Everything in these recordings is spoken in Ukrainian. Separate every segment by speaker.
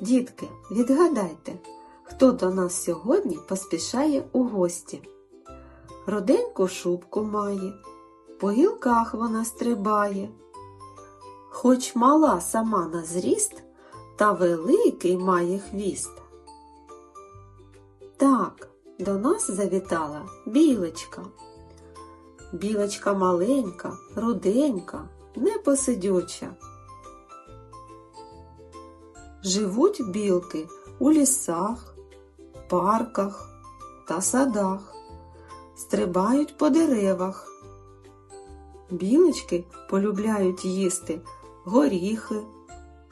Speaker 1: Дітки, відгадайте, хто до нас сьогодні поспішає у гості. Роденьку шубку має, по гілках вона стрибає. Хоч мала сама на зріст, та великий має хвіст. Так, до нас завітала білочка. Білочка маленька, руденька, непосидюча. Живуть білки у лісах, парках та садах, стрибають по деревах. Білочки полюбляють їсти горіхи,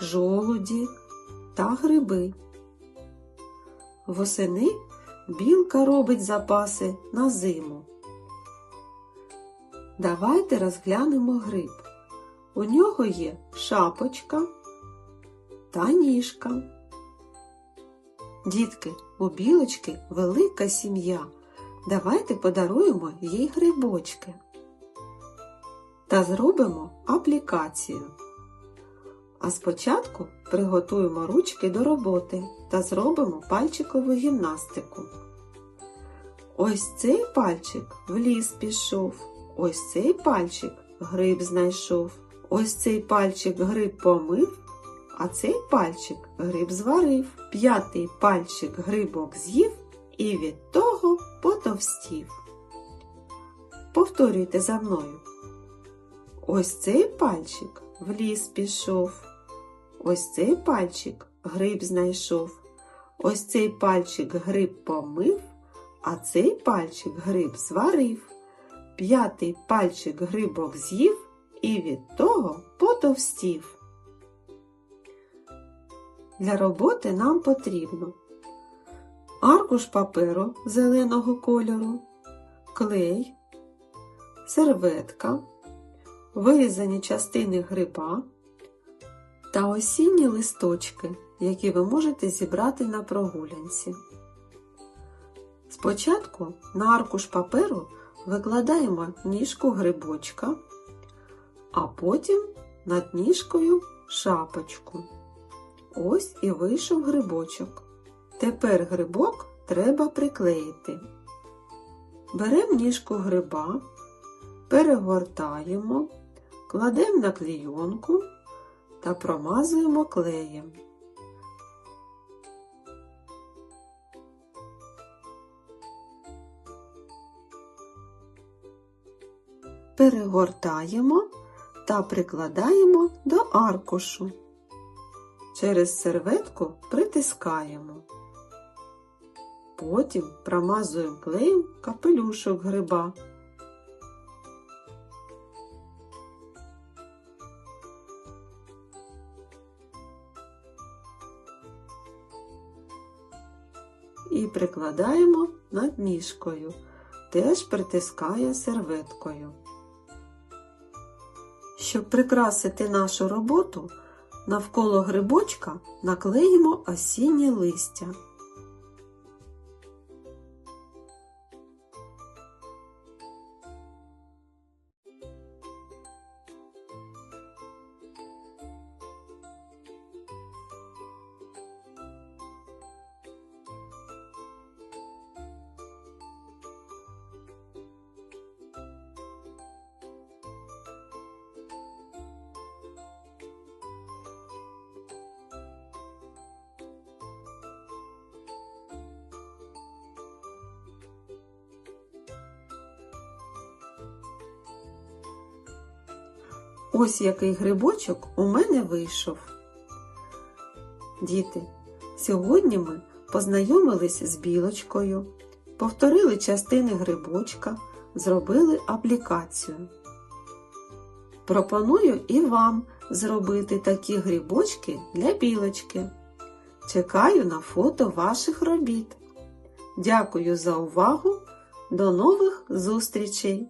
Speaker 1: жолуді та гриби. Восени білка робить запаси на зиму. Давайте розглянемо гриб. У нього є шапочка та ніжка. Дітки, у білочки велика сім'я. Давайте подаруємо їй грибочки та зробимо аплікацію. А спочатку приготуємо ручки до роботи та зробимо пальчикову гімнастику. Ось цей пальчик в ліс пішов, ось цей пальчик гриб знайшов, ось цей пальчик гриб помив, а цей пальчик гриб зварив, п'ятий пальчик грибок з'їв і від того потовстів. Повторюйте за мною. Ось цей пальчик в ліс пішов, ось цей пальчик гриб знайшов, ось цей пальчик гриб помив, а цей пальчик гриб зварив, п'ятий пальчик грибок з'їв і від того потовстів. Для роботи нам потрібно аркуш паперу зеленого кольору, клей, серветка, вирізані частини гриба та осінні листочки, які ви можете зібрати на прогулянці. Спочатку на аркуш паперу викладаємо ніжку грибочка, а потім над ніжкою шапочку. Ось і вийшов грибочок. Тепер грибок треба приклеїти. Беремо ніжку гриба, перегортаємо, кладемо на клійонку та промазуємо клеєм. Перегортаємо та прикладаємо до аркушу. Через серветку притискаємо. Потім промазуємо клеєм капелюшок гриба. І прикладаємо над ніжкою, теж притискає серветкою. Щоб прикрасити нашу роботу, навколо грибочка наклеїмо осіннє листя. Ось який грибочок у мене вийшов. Діти, сьогодні ми познайомились з білочкою, повторили частини грибочка, зробили аплікацію. Пропоную і вам зробити такі грибочки для білочки. Чекаю на фото ваших робіт. Дякую за увагу. До нових зустрічей!